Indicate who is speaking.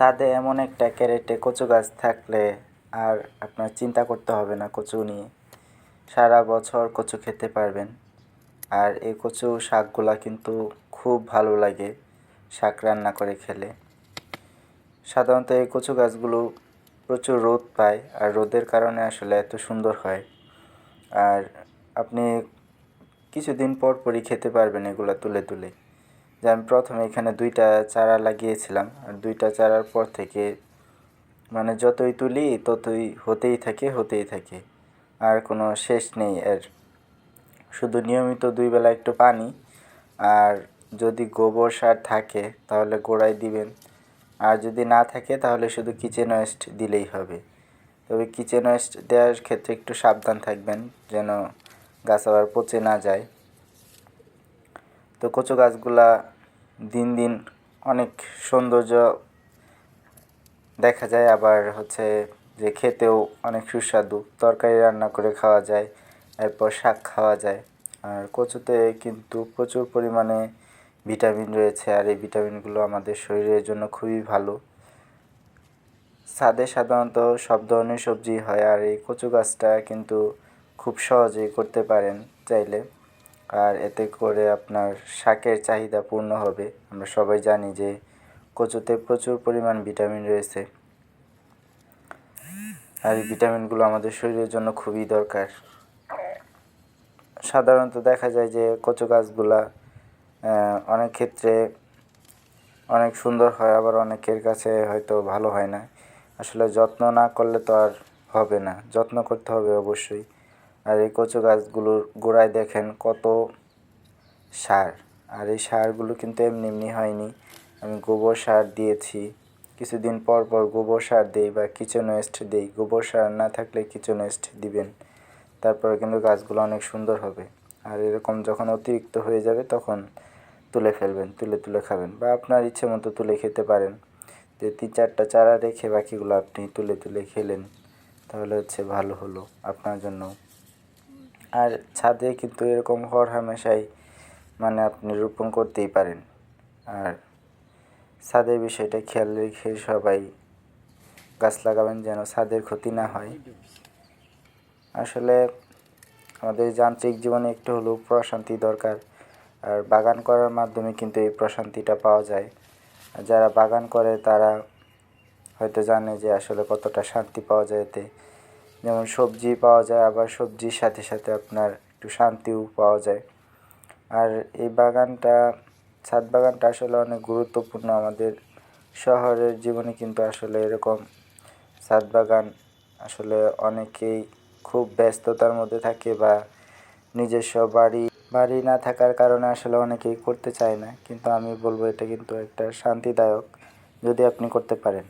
Speaker 1: ছাদে এমন একটা ক্যারেটে কচু গাছ থাকলে আর আপনার চিন্তা করতে হবে না কচু নিয়ে। সারা বছর কচু খেতে পারবেন। আর এই কচু শাকগুলা কিন্তু খুব ভালো লাগে শাক রান্না করে খেলে। সাধারণত এই কচু গাছগুলো প্রচুর রোদ পায় আর রোদের কারণে আসলে এত সুন্দর হয়। আর আপনি কিছুদিন পর পরই খেতে পারবেন এগুলো তুলে তুলে। যে আমি প্রথমে এখানে দুইটা চারা লাগিয়েছিলাম। আর দুইটা চারার পর থেকে মানে যতই তুলি, ততই হতেই থাকে হতেই থাকে। আর কোনো শেষ নেই এর। শুধু নিয়মিত দুই বেলা একটু পানি। আর যদি গোবর সার থাকে, তাহলে গোড়ায় দিবেন। আর যদি না থাকে, তাহলে শুধু কিচেন ওয়েস্ট দিলেই হবে। তবে কিচেন ওয়েস্ট দেওয়ার ক্ষেত্রে একটু সাবধান থাকবেন, যেন গাছ আবার পচে না যায়। তো কচু গাছগুলা দিন দিন অনেক সৌন্দর্য দেখা যায়। আবার হচ্ছে যে খেতেও অনেক সুস্বাদু। তরকারি রান্না করে খাওয়া যায়, এরপর শাক খাওয়া যায়। আর কচুতে কিন্তু প্রচুর পরিমাণে ভিটামিন রয়েছে, আর এই ভিটামিনগুলো আমাদের শরীরের জন্য খুবই ভালো। ছাদে সাধারণত সব ধরনের সবজি হয়, আর এই কচু গাছটা কিন্তু খুব সহজেই করতে পারেন চাইলে। আর এতে করে আপনার শাকের চাহিদা পূর্ণ হবে। আমরা সবাই জানি যে কচুতে প্রচুর পরিমাণ ভিটামিন রয়েছে। আর এই ভিটামিনগুলো আমাদের শরীরের জন্য খুবই দরকার। সাধারণত দেখা যায় যে কচু গাছগুলা অনেক ক্ষেত্রে অনেক সুন্দর হয়, আবার অনেকের কাছে হয়তো ভালো হয় না। আসলে যত্ন না করলে তো আর হবে না। যত্ন করতে হবে অবশ্যই। আর এই কচু গাছগুলোর গোড়ায় দেখেন কত সার। আর এই সারগুলো কিন্তু এমনি এমনি হয়নি। আমি গোবর সার দিয়েছি। কিছুদিন পর পর গোবর সার দিই বা কিচেন ওয়েস্ট দিই। গোবর সার না থাকলে কিচেন ওয়েস্ট দিবেন। তারপরে কিন্তু গাছগুলো অনেক সুন্দর হবে। আর এরকম যখন অতিরিক্ত হয়ে যাবে তখন তুলে ফেলবেন, তুলে তুলে খাবেন বা আপনার ইচ্ছে মতো তুলে খেতে পারেন। যে তিন চারটা চারা রেখে বাকিগুলো আপনি তুলে তুলে খেলেন, তাহলে হচ্ছে ভালো হলো আপনার জন্য আর ছাদে কিন্তু এরকম হর হামেশাই মানে আপনি রোপণ করতেই পারেন। আর ছাদের বিষয়টা খেয়াল রেখে সবাই গাছ লাগাবেন যেন ছাদের ক্ষতি না হয়। আসলে আমাদের যান্ত্রিক জীবনে একটু হলেও প্রশান্তি দরকার। আর বাগান করার মাধ্যমে কিন্তু এই প্রশান্তিটা পাওয়া যায়। যারা বাগান করে তারা হয়তো জানে যে আসলে কতটা শান্তি পাওয়া যায় এতে। যেমন সবজি পাওয়া যায়, আবার সবজির সাথে সাথে আপনার একটু শান্তিও পাওয়া যায়। আর এই বাগানটা, ছাদ বাগানটা আসলে অনেক গুরুত্বপূর্ণ আমাদের শহরের জীবনে কিন্তু আসলে এরকম ছাদ বাগান আসলে অনেকেই খুব ব্যস্ততার মধ্যে থাকে বা নিজস্ব বাড়ি বাড়ি না থাকার কারণে আসলে অনেকেই করতে চায় না। কিন্তু আমি বলব এটা কিন্তু একটা শান্তিদায়ক যদি আপনি করতে পারেন।